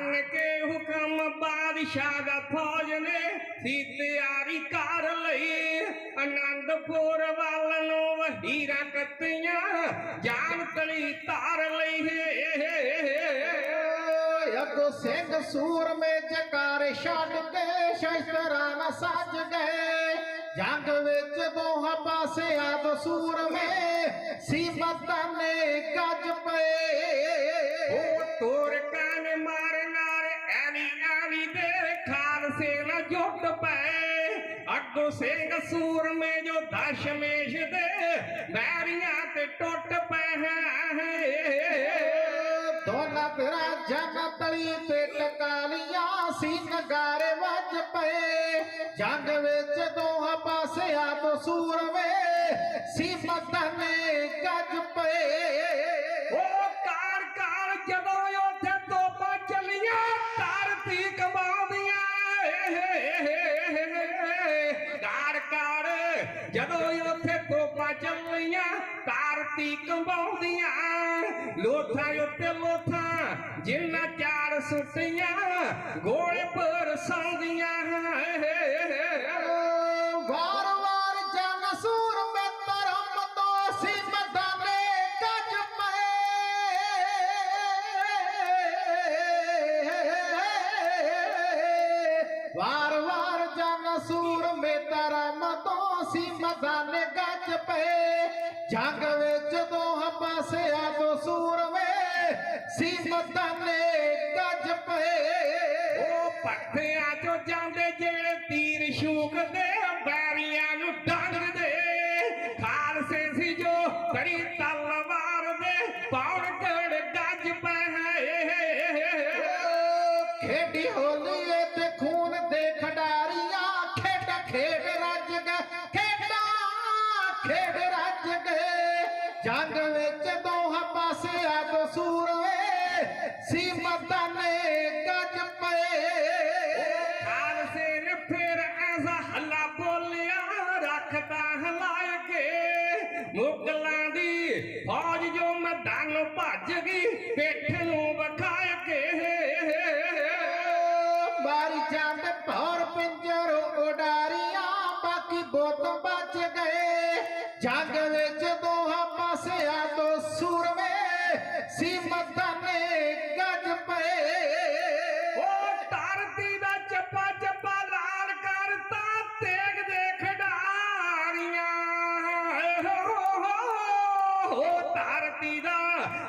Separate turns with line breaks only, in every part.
ਮੰਨ ਕੇ ਹੁਕਮ ਬਾਦਸ਼ਾਹ ਦਾ ਫੌਜ ਨੇ ਸੀ ਤਿਆਰੀ ਕਰ ਲਈ। ਆਨੰਦਪੁਰ ਵੱਲ ਨੂੰ ਵਹੀਰਾ ਕੱਤੀਆਂ ਜਾਨ ਤਲੀ ਧਾਰ ਲਈ
ਅੱਗੋ ਸਿੰਘ ਸੂਰਮੇ ਜਕਾਰੇ ਛੱਡ ਕੇ ਸ਼ਸਤਰਾਂ ਨਾਲ ਸੱਜ ਗਏ। ਜੰਗ ਵਿੱਚ ਦੋਹਾਂ ਪਾਸੇ ਆਦ ਸੂਰਮੇ ਸੀਮਤਾਂ ਨੇ ਗੱਜ ਪਏ।
ਖਾਲਸੇ ਨਾਲ ਜੁੱਟ ਪਏ ਅੱਗੋ ਸਿੰਘ ਸੂਰਮੇ ਜੋ ਦਸ਼ਮੇਸ਼ ਦੇ, ਬੈਰੀਆਂ ਤੇ ਟੁੱਟ ਪਏ
ਦੋਨਾਂ ਤੇਰਾ ਜਨ ਤਲੀ ਤੇ ਟਕਾਲੀਆਂ ਸੀ ਨਗਾਰੇ ਵੱਜ ਪਏ। ਜੰਗ ਵਿੱਚ ਦੋਹਾਂ ਪਾਸੇ ਆਦ ਸੂਰਮੇ ਸੀਮਤਾਂ ਨੇ ਗੱਜ ਪਏ।
ਉਹ ਜਦੋਂ ਉੱਥੇ ਤੋਪਾਂ ਚੱਲੀਆਂ ਧਰਤੀ ਕਮਾਉਂਦੀਆਂ ਲੋਥਾਂ ਉੱਤੇ ਲੋਥਾਂ, ਜਿੰਨਾ ਚਾਰ ਸੁੱਟੀਆਂ, ਗੋਲੇ ਪਰ ਸੌਂਦੀਆਂ।
ਵਾਰ ਵਾਰ ਜਨ ਸੂਰ ਮੇ ਧਰਮ ਤੋਂ ਸਿਮਤਾਂ ਨੇ ਪਏ। ਵਾਰ ਵਾਰ ਜਨ ਸੂਰ ਮੇ ਧਰਮ ਤੋਂ ਸਿਮਤਾਂ ਨੇ ਗੱਜ ਪਏ ਜੰਗ ਵਿੱਚ ਦੋਹਾਂ ਪਾਸੇ ਆ ਸੂਰਮੇ ਸਿਮਤਾਂ ਨੇ ਗੱਜ ਪਏ
ਉਹ ਪੱਠਿਆਂ ਚੋਂ ਜਾਂਦੇ ਜਿਹੜੇ ਤੀਰ ਸ਼ੂਕਦੇ ਬੈਰੀਆਂ ਨੂੰ ਡੰਗਦੇ ਖਾਲਸੇ ਸੀ ਜੋ ਕੜੀ ਤਲਵਾਰ ਦੇ, ਪੌੜ ਗੜ ਗੱਜ ਪਏ
ਜੰਗ ਵਿੱਚ ਦੋਹਾਂ ਪਾਸੇ ਆ ਦੋ ਸੂਰਵੇ ਸੀਮਤਾਂ ਨੇ ਗੱਜ ਪਏ।
ਖਾਲਸੇ ਨੇ ਫਿਰ ਐਸਾ ਹੱਲਾ ਬੋਲਿਆ ਰੱਖਤਾ ਹਲਾਇ ਕੇ। ਮੁਗਲਾਂ ਦੀ ਫੌਜ ਜੋ ਮੈਦਾਨ ਭੱਜ ਗਈ ਪਿੱਠ ਨੂੰ ਵਿਖਾਇ ਕੇ।
ਮਾਰੀ ਜਾਂਦ ਭੌਰ ਪਿੰਜਰ ਉਡਾਰੀਆਂ ਬਾਕੀ ਬੋਤ ਬਚ ਗਏ। ਜੰਗ ਵਿੱਚ ਦੋਹਾਂ ਪਾਸੇ ਸੂਰਮੇ ਸੀਮਤਾਂ ਨੇ ਗੱਜ ਪਏ।
ਉਹ ਧਰਤੀ ਦਾ ਚੱਪਾ ਚੱਪਾ ਲਾਲ ਕਰਤਾ, ਤੇਗ ਦੇ ਖਿਡਾਰੀਆਂ। ਉਹ ਧਰਤੀ ਦਾ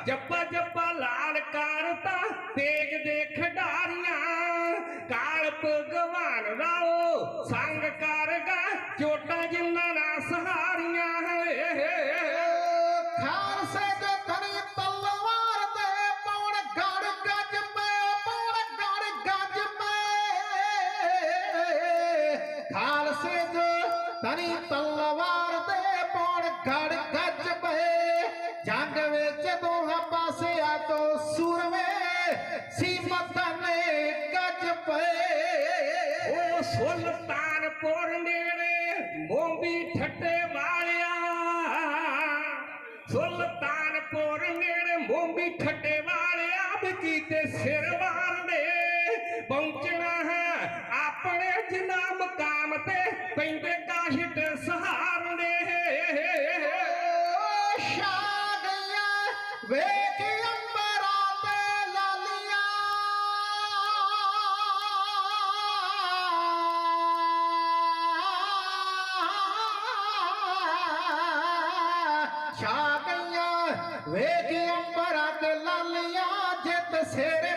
ਚੱਪਾ ਚੱਪਾ ਲਾਲ ਕਰਤਾ, ਤੇਗ ਦੇ ਖਿਡਾਰੀਆਂ। ਕਾਲ ਭਗਵਾਨ ਰਾਓ, ਸੰਗ ਕਰਗਾ ਚੋਟਾਂ ਜਿੰਨਾਂ ਨਾ ਸਹਾਰੀਆਂ
ਧਨੀ ਤਲਵਾਰ ਦੇ ਪੌਣ ਗੜ ਗੱਜ ਪਏ। ਜੰਗ ਵਿੱਚ ਦੋਹਾਂ ਪਾਸੇ ਆ ਦੋ ਸੂਰਮੇ ਸੀਮਤਾਂ ਨੇ ਗੱਜ ਪਏ।
ਉਹ ਸੁਲਤਾਨਪੁਰ ਨੇੜੇ ਮੋਂਬੀ ਠੱਟੇ ਵਾਲਿਆ। ਸੁਲਤਾਨਪੁਰ ਨੇੜੇ ਮੋਂਬੀ ਠੱਟੇ
ਛਾ ਗਈਆਂ। ਵੇਖ ਅੰਬਰਾਂ ਤੇ ਲਾਲੀਆਂ ਜਿੱਤ ਸਿਰ